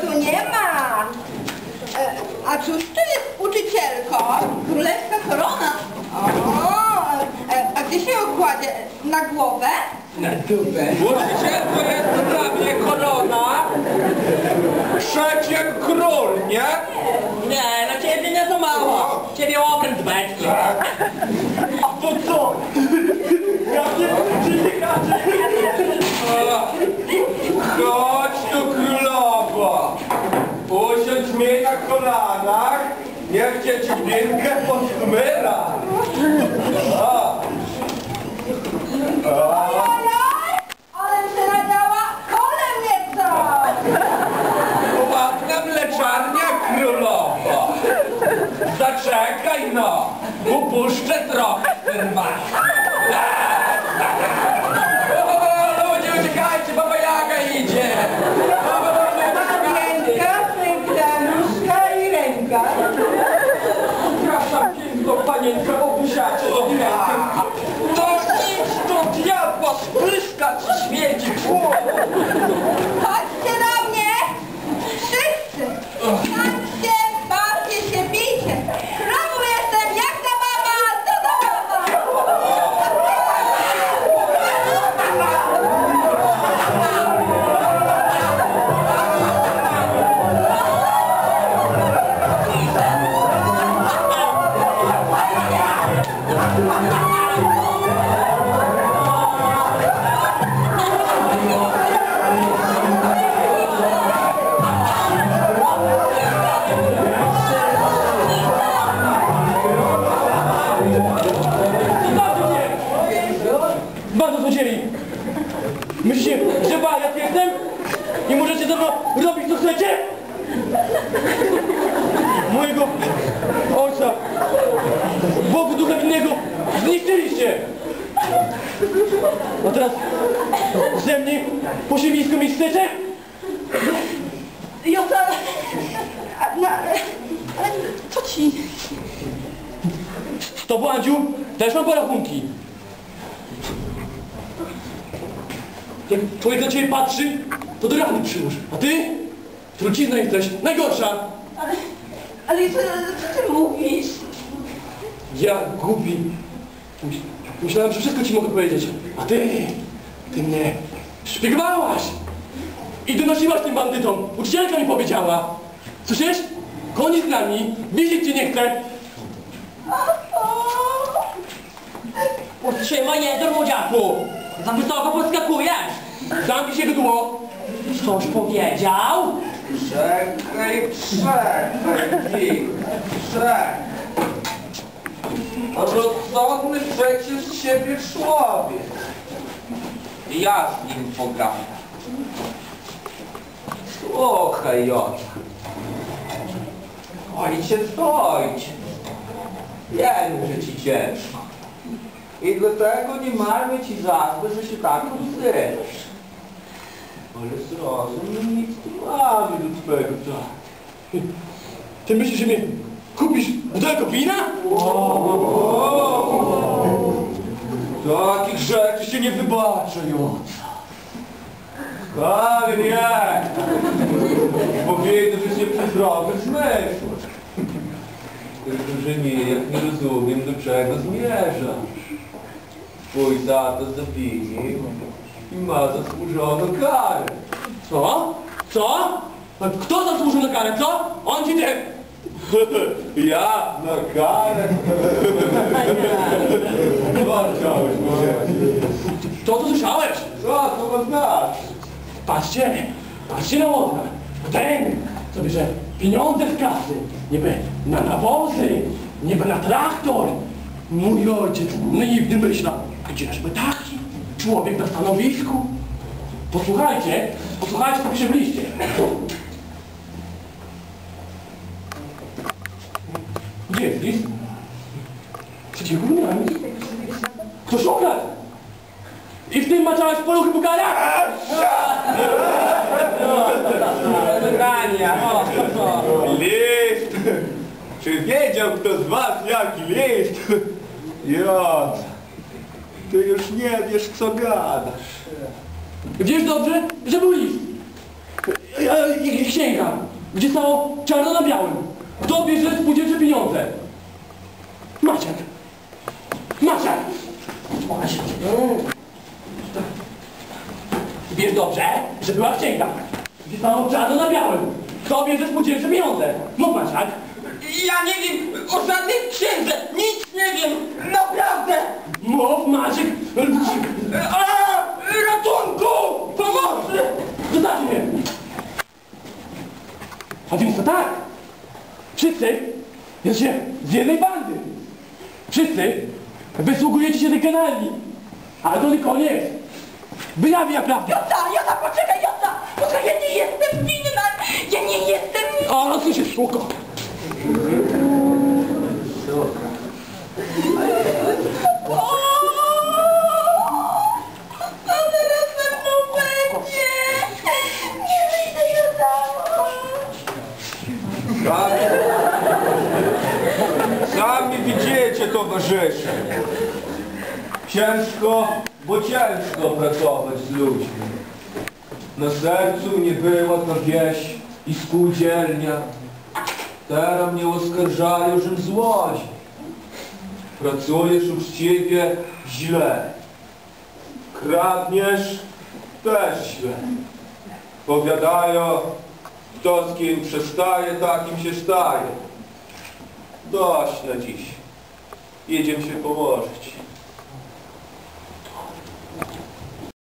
tu nie ma. E, A cóż to jest uczycielko? Królewska korona. O, e, a gdzie się ją kładzie? Na głowę? Na dupę. To jest dla mnie korona. Trzecie król, nie? Nie, na ciebie nie za mało. Ciebie okręt beczki. A to co? Jakie Chodź tu królowo. Usiądź mnie na kolanach. Niech cię dźwiękę posmyra. O. Ojoj, ale się nadziała, kole mnie co! Ładna mleczarnia królowo. Zaczekaj no. Upuszczę trochę ten masz. Po siedlisku mi chcecie? Jota... No, ale co ci? To Bładziu, też mam porachunki. Jak człowiek na ciebie patrzy, to do rany przyłóż. A ty? Trucizna jesteś, najgorsza. Ale, ale co, co ty mówisz? Ja głupi. Myśl- Myślałem, że wszystko ci mogę powiedzieć. A ty, ty mnie szpiegowałaś. I donosiłaś tym bandytom. Ucicielka mi powiedziała. Słyszysz? Koniec z nami. Widzieć cię nie chcę. Utrzymaj jeden młodziaku. Za wysoko podskakujesz. Zamknij się gdło. Coś powiedział? Czekaj, czekaj, czekaj. Rozsądny przecież z siebie człowiek. Ja z nim. Słuchaj, Jota. Ojciec ojciec. Wiem, że ci ciężko. I dlatego nie marmy ci za złe, że się tak rozdysz. Ale zrozum, nic tu mamy do twojego czasu. Ty myślisz, że mnie kupisz butelkę wina? Takich rzeczy się nie wybacza, Joca. Ale nie! Że przez drogę zmysł. Tylko, że nie, jak nie rozumiem, do czego zmierzasz. Twój tato zabił i ma zasłużoną karę. Co? Co? Kto zasłużył na karę, co? On ci ty! Ja na karę? Co chciałeś? Co tu słyszałeś? Co to znaczyć? Patrzcie, patrzcie na łodna. Ten, co bierze pieniądze z kasy, niby na nawozy, niby na traktor. Mój ojciec naiwny myślał, gdzieżby taki człowiek na stanowisku? Posłuchajcie, posłuchajcie, co pisze w liście. Jest list? Przeciwko mnie. Ktoś ukradł! I w tym maczałeś poluchy. O, o. List! Czy wiedział kto z was jaki list? Jot, ty już nie wiesz co gadasz. Wiesz dobrze, że był list. i- i księga, gdzie stało czarno na białym. Kto bierze spółdzielcze pieniądze? Maciek. Maciek. Maciek. Wiesz dobrze, że była księga, gdzie stało czarno na białym. Kto bierze spółdzielcze pieniądze? Mów Maciek. Ja nie wiem o żadnej księdze, nic nie wiem, naprawdę! Mów Maciek. A, ratunku! Pomocy! Zostaw mnie! A więc to tak! Wszyscy jesteście z jednej bandy! Wszyscy wysługujecie się tej kanali! Ale to tylko nie jest! Wyjawię prawdę! Jota, Jota, poczekaj, Jota! Poczekaj, ja nie jestem winna! Ja nie jestem... O, co się towarzysze. Ciężko, bo ciężko pracować z ludźmi. Na sercu nie była ta wieś i spółdzielnia. Teraz mnie oskarżają, żem złodziej. Pracujesz uczciwie, źle. Kradniesz, też źle. Powiadają, kto z kim przestaje, takim się staje. Dość na dziś. Jedziemy się położyć.